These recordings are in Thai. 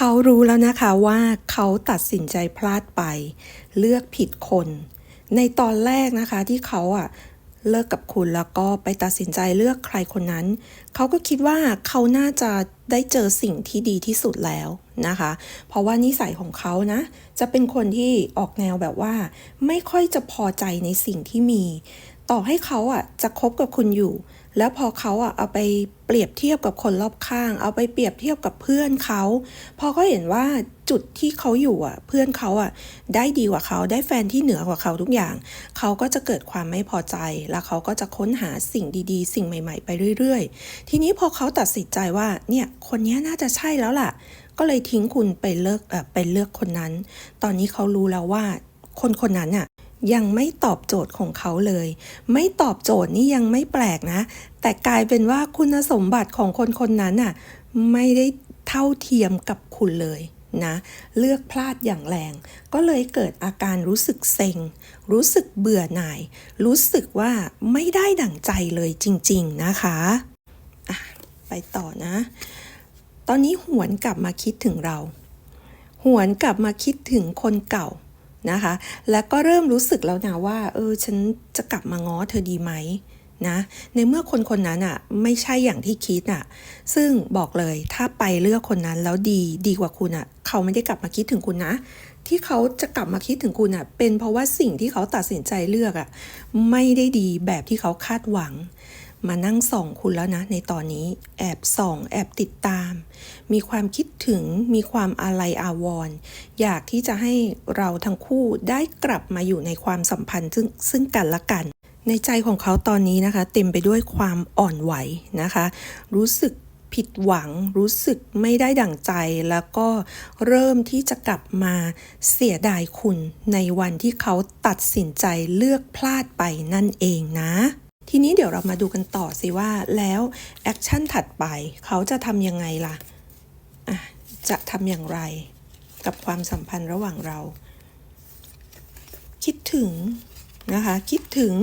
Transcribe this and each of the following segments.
เขารู้แล้วนะคะว่าเขาตัดสินใจพลาดไป เลือกผิดคน ในตอนแรกนะคะที่เขาอะเลิกกับคุณแล้วก็ไปตัดสินใจเลือกใครคนนั้น เขาก็คิดว่าเขาน่าจะได้เจอสิ่งที่ดีที่สุดแล้วนะคะ เพราะว่านิสัยของเขานะ จะเป็นคนที่ออกแนวแบบว่า ไม่ค่อยจะพอใจในสิ่งที่มี ต่อให้เขาอะจะคบกับคุณอยู่ แล้วพอเขาอะเอาไปเปรียบเทียบกับคนรอบข้าง เอาไปเปรียบเทียบกับเพื่อนเขา พอเขาเห็นว่าจุดที่เขาอยู่อะ เพื่อนเขาอะได้ดีกว่าเขาได้แฟนที่เหนือกว่าเขาทุกอย่าง เขาก็จะเกิดความไม่พอใจ แล้วเขาก็จะค้นหาสิ่งดีๆ สิ่งใหม่ ๆ ไปเรื่อย ๆ ทีนี้พอเขาตัดสินใจว่าเนี่ยคนนี้น่าจะใช่แล้วล่ะ ก็เลยทิ้งคุณไปเลิกไปเลือกคนนั้น ตอนนี้เขารู้แล้วว่าคนคนนั้นอะ ยังไม่ตอบโจทย์ของเขาเลย ไม่ตอบโจทย์นี่ยังไม่แปลกนะ แต่กลายเป็นว่าคุณสมบัติของคนคนนั้นน่ะไม่ได้เท่าเทียมกับคุณเลยนะเลือกพลาดอย่างแรง ก็เลยเกิดอาการรู้สึกเซ็ง รู้สึกเบื่อหน่าย รู้สึกว่าไม่ได้ดั่งใจเลยจริง ๆนะคะะไปต่อนะ ตอนนี้หวนกลับมาคิดถึงเรา หวนกลับมาคิดถึงคนเก่า นะคะ แล้วก็เริ่มรู้สึกแล้วนะว่า เออ ฉันจะกลับมาง้อเธอดีไหมนะ ในเมื่อคนคนนั้นอะ ไม่ใช่อย่างที่คิดอะ ซึ่งบอกเลยถ้าไปเลือกคนนั้นแล้วดีดีกว่าคุณอะ เขาไม่ได้กลับมาคิดถึงคุณนะ ที่เขาจะกลับมาคิดถึงคุณอะ เป็นเพราะว่าสิ่งที่เขาตัดสินใจเลือกอะ ไม่ได้ดีแบบที่เขาคาดหวัง มานั่งส่องคุณแล้วนะในตอนนี้แอบส่อง แอบติดตาม มีความคิดถึงมีความอาลัยอาวรณ์อยากที่จะให้เราทั้งคู่ได้กลับมาอยู่ในความสัมพันธ์ซึ่งซึ่งกันและกัน ในใจของเขาตอนนี้นะคะ เต็มไปด้วยความอ่อนไหวนะคะ รู้สึกผิดหวังรู้สึกไม่ได้ดั่งใจแล้วก็เริ่มที่จะกลับมาเสียดายคุณในวันที่เขาตัดสินใจเลือกพลาดไปนั่นเองนะ ทีนี้เดี๋ยวเรามาดูกันต่อสิว่าแล้วแอคชั่นถัดไปเขาจะทำยังไงล่ะะจะทำอย่างไรกับความสัมพันธ์ระหว่างเรา คิดถึงนะคะ คิดถึง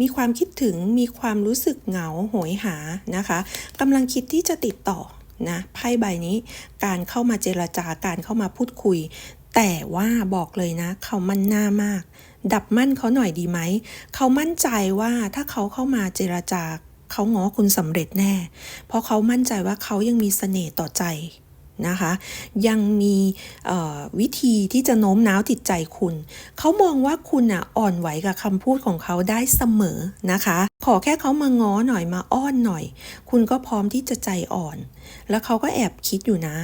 มีความคิดถึงมีความรู้สึกเหงาโหยหานะคะกำลังคิดที่จะติดต่อนะไพ่ใบนี้การเข้ามาเจรจาการเข้ามาพูดคุย แต่ว่าบอกเลยนะ เขามั่นหน้ามาก ดับมั่นเขาหน่อยดีไหม เขามั่นใจว่าถ้าเขาเข้ามาเจรจาเขาง้อคุณสำเร็จแน่ เพราะเขามั่นใจว่าเขายังมีเสน่ห์ต่อใจ นะคะ ยังมีวิธีที่จะโน้มน้าวจิตใจคุณ เขามองว่าคุณอะอ่อนไหวกับคำพูดของเขาได้เสมอนะคะ ขอแค่เขามาง้อหน่อยมาอ้อนหน่อย คุณก็พร้อมที่จะใจอ่อน แล้วเขาก็แอบคิดอยู่นะ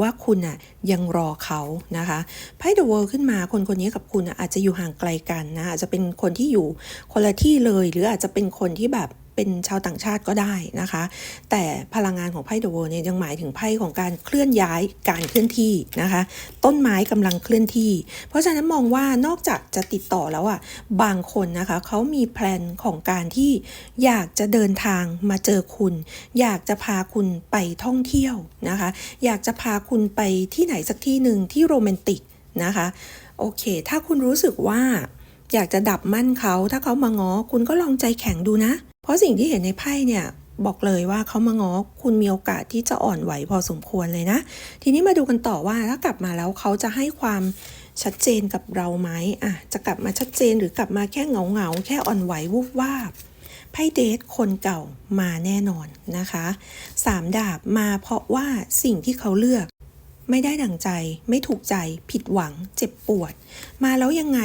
ว่าคุณอะยังรอเขานะคะไพ่เดอะเวิลด์ขึ้นมาคนคนนี้กับคุณอาจจะอยู่ห่างไกลกันนะอาจจะเป็นคนที่อยู่คนละที่เลย หรืออาจจะเป็นคนที่แบบ เป็นชาวต่างชาติก็ได้นะคะ แต่พลังงานของไพ่เดอะเวิลด์เนี่ยยังหมายถึงไพ่ของการเคลื่อนย้ายการเคลื่อนที่นะคะ ต้นไม้กำลังเคลื่อนที่ เพราะฉะนั้นมองว่านอกจากจะติดต่อแล้วอะบางคนนะคะเขามีแพลนของการที่อยากจะเดินทางมาเจอคุณ อยากจะพาคุณไปท่องเที่ยวนะคะ อยากจะพาคุณไปที่ไหนสักที่หนึ่งที่โรแมนติกนะคะโอเค ถ้าคุณรู้สึกว่าอยากจะดับมั่นเขา ถ้าเขามาง้อ คุณก็ลองใจแข็งดูนะ เพราะสิ่งที่เห็นในไพ่เนี่ยบอกเลยว่าเขามาง้อคุณมีโอกาสที่จะอ่อนไหวพอสมควรเลยนะ ทีนี้มาดูกันต่อว่าถ้ากลับมาแล้วเขาจะให้ความชัดเจนกับเราไหมอะจะกลับมาชัดเจนหรือกลับมาแค่เหงาเหงาๆแค่อ่อนไหววูบวาบไพ่เดทคนเก่ามาแน่นอนนะคะสามดาบมาเพราะว่าสิ่งที่เขาเลือก ไม่ได้ดั่งใจ ไม่ถูกใจ ผิดหวัง เจ็บปวด มาแล้วยังไง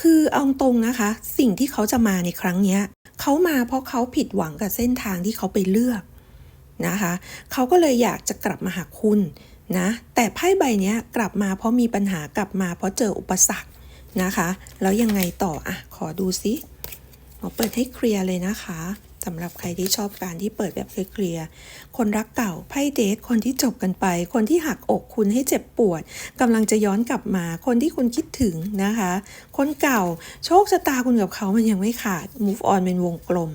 คือเอาตรงนะคะ สิ่งที่เขาจะมาในครั้งนี้ เขามาเพราะเขาผิดหวังกับเส้นทางที่เขาไปเลือกนะคะ เขาก็เลยอยากจะกลับมาหาคุณนะ แต่ไพ่ใบนี้กลับมาเพราะมีปัญหากลับมาเพราะเจออุปสรรคนะคะ แล้วยังไงต่ออะขอดูซิหมอเปิดให้เคลียร์เลยนะคะ สำหรับใครที่ชอบการที่เปิดแบบเคลียร์คนรักเก่าไพ่เดทคนที่จบกันไป คนที่หักอกคุณให้เจ็บปวดกำลังจะย้อนกลับมา คนที่คุณคิดถึงนะคะ คนเก่าโชคชะตาคุณกับเขามันยังไม่ขาด move on เป็นวงกลม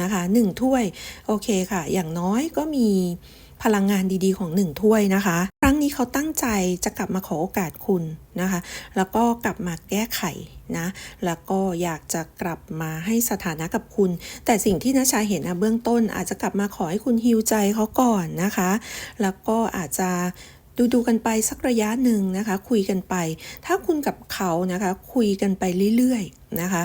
นะคะหนึ่งถ้วย โอเคค่ะ อย่างน้อยก็มี พลังงานดีๆของหนึ่งถ้วยนะคะ ครั้งนี้เขาตั้งใจจะกลับมาขอโอกาสคุณนะคะ แล้วก็กลับมาแก้ไขนะ แล้วก็อยากจะกลับมาให้สถานะกับคุณ แต่สิ่งที่นาชาเห็นนะเบื้องต้นอาจจะกลับมาขอให้คุณฮิวใจเขาก่อนนะคะ แล้วก็อาจจะ ดูดูกันไปสักระยะหนึ่งนะคะ คุยกันไป ถ้าคุณกับเขานะคะคุยกันไปเรื่อยๆนะคะ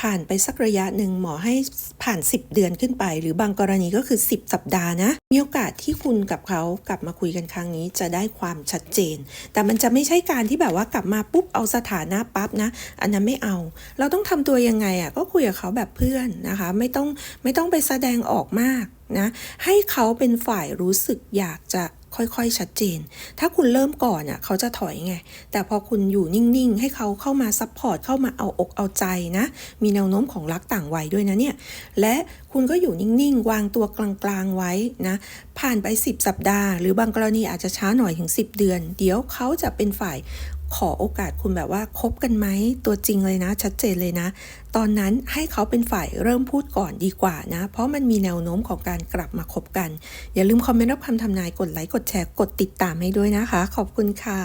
ผ่านไปสักระยะหนึ่งหมอให้ผ่าน 10 เดือนขึ้นไป หรือบางกรณีก็คือ 10 สัปดาห์นะมีโอกาสที่คุณกับเขากลับมาคุยกันครั้งนี้จะได้ความชัดเจน แต่มันจะไม่ใช่การที่แบบว่ากลับมาปุ๊บเอาสถานะปั๊บนะ อันนั้นไม่เอา เราต้องทำตัวยังไงอะก็คุยกับเขาแบบเพื่อนนะคะ ไม่ต้องไม่ต้องไปแสดงออกมาก นะให้เขาเป็นฝ่ายรู้สึกอยากจะค่อยๆ ชัดเจน ถ้าคุณเริ่มก่อนอะเขาจะถอยไง แต่พอคุณอยู่นิ่งๆ ให้เขาเข้ามาซัพพอร์ต เข้ามาเอาอกเอาใจนะ มีแนวโน้มของรักต่างวัยด้วยนะเนี่ย และคุณก็อยู่นิ่งๆ วางตัวกลางๆ ไว้นะ ผ่านไป 10 สัปดาห์ หรือบางกรณีอาจจะช้าหน่อยถึง 10 เดือน เดี๋ยวเขาจะเป็นฝ่าย ขอโอกาสคุณแบบว่าคบกันไหมตัวจริงเลยนะ ชัดเจนเลยนะ ตอนนั้นให้เขาเป็นฝ่ายเริ่มพูดก่อนดีกว่านะ เพราะมันมีแนวโน้มของการกลับมาคบกัน อย่าลืมคอมเมนต์รับคำทำนายกดไลค์กดแชร์กดติดตามให้ด้วยนะคะ ขอบคุณค่ะ